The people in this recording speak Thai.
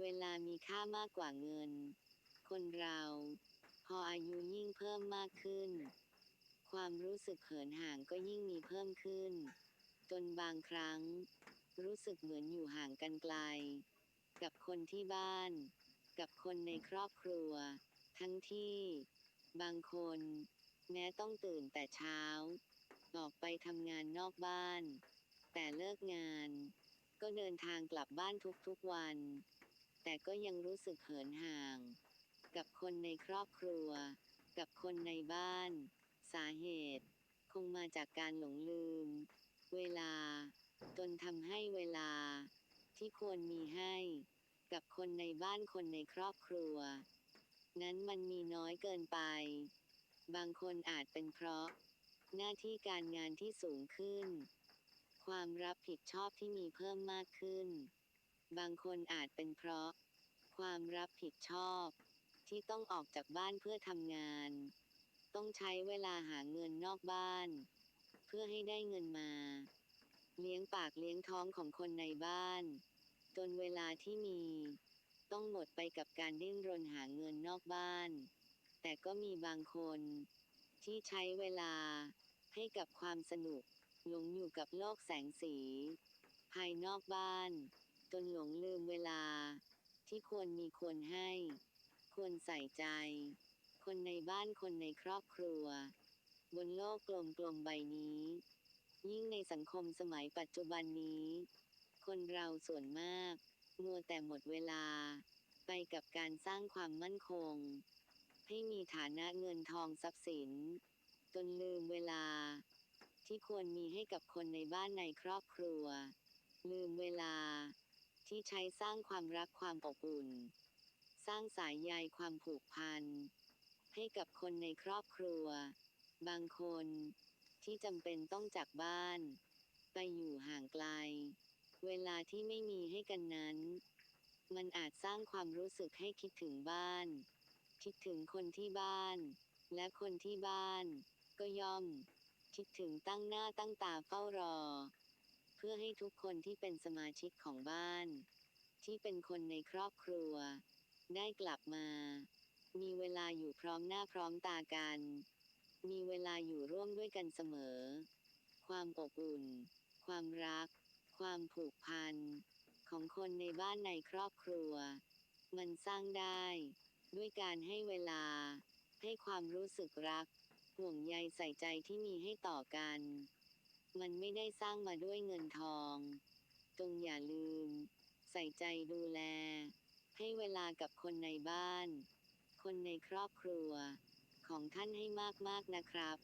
เวลามีค่ามากกว่าเงิน คนเรา พออายุยิ่งเพิ่มมากขึ้น ความรู้สึกเขินห่างก็ยิ่งมีเพิ่มขึ้น จนบางครั้ง รู้สึกเหมือนอยู่ห่างกันไกล กับคนที่บ้าน กับคนในครอบครัว ทั้งที่ บางคน แม้ต้องตื่นแต่เช้า ออกไปทำงานนอกบ้าน แต่เลิกงานก็เดินทางกลับบ้านทุกๆวัน แต่ก็ยังรู้สึกเหินห่าง กับคนในครอบครัว กับคนในบ้าน สาเหตุ คงมาจากการหลงลืม เวลา จนทำให้เวลา ที่ควรมีให้ กับคนในบ้านคนในครอบครัว นั้นมันมีน้อยเกินไป บางคนอาจเป็นเพราะ หน้าที่การงานที่สูงขึ้น ความรับผิดชอบที่มีเพิ่มมากขึ้น บางคนอาจเป็นเพราะ ความรับผิดชอบ ที่ต้องออกจากบ้านเพื่อทำงาน ต้องใช้เวลาหาเงินนอกบ้าน เพื่อให้ได้เงินมา เลี้ยงปากเลี้ยงท้องของคนในบ้าน จนเวลาที่มี ต้องหมดไปกับการดิ้นรนหาเงินนอกบ้าน แต่ก็มีบางคน ที่ใช้เวลาให้กับความสนุกหลงอยู่กับโลกแสงสี ภายนอกบ้าน จนหลงลืมเวลา ที่ควรมีควรให้ ควรใส่ใจ คนในบ้านคนในครอบครัว บนโลกกลมๆใบนี้ ยิ่งในสังคมสมัยปัจจุบันนี้ คนเราส่วนมาก มัวแต่หมดเวลา ไปกับการสร้างความมั่นคง ให้มีฐานะเงินทองทรัพย์สิน จนลืมเวลา ที่ควรมีให้กับคนในบ้านในครอบครัว ลืมเวลา ที่ใช้สร้างความรักความอบอุ่น สร้างสายใยความผูกพัน ให้กับคนในครอบครัว บางคนที่จำเป็นต้องจากบ้าน ไปอยู่ห่างไกล เวลาที่ไม่มีให้กันนั้น มันอาจสร้างความรู้สึกให้คิดถึงบ้าน คิดถึงคนที่บ้าน และคนที่บ้าน ก็ย่อม คิดถึงตั้งหน้าตั้งตาเฝ้ารอ เพื่อให้ทุกคนที่เป็นสมาชิกของบ้าน ที่เป็นคนในครอบครัว ได้กลับมา มีเวลาอยู่พร้อมหน้าพร้อมตากัน มีเวลาอยู่ร่วมด้วยกันเสมอ ความอบอุ่น ความรัก ความผูกพัน ของคนในบ้านในครอบครัว มันสร้างได้ ด้วยการให้เวลา ให้ความรู้สึกรัก ห่วงใยใส่ใจที่มีให้ต่อกัน มันไม่ได้สร้างมาด้วยเงินทอง จงอย่าลืม ใส่ใจดูแล ให้เวลากับคนในบ้าน คนในครอบครัว ของท่านให้มากๆนะครับ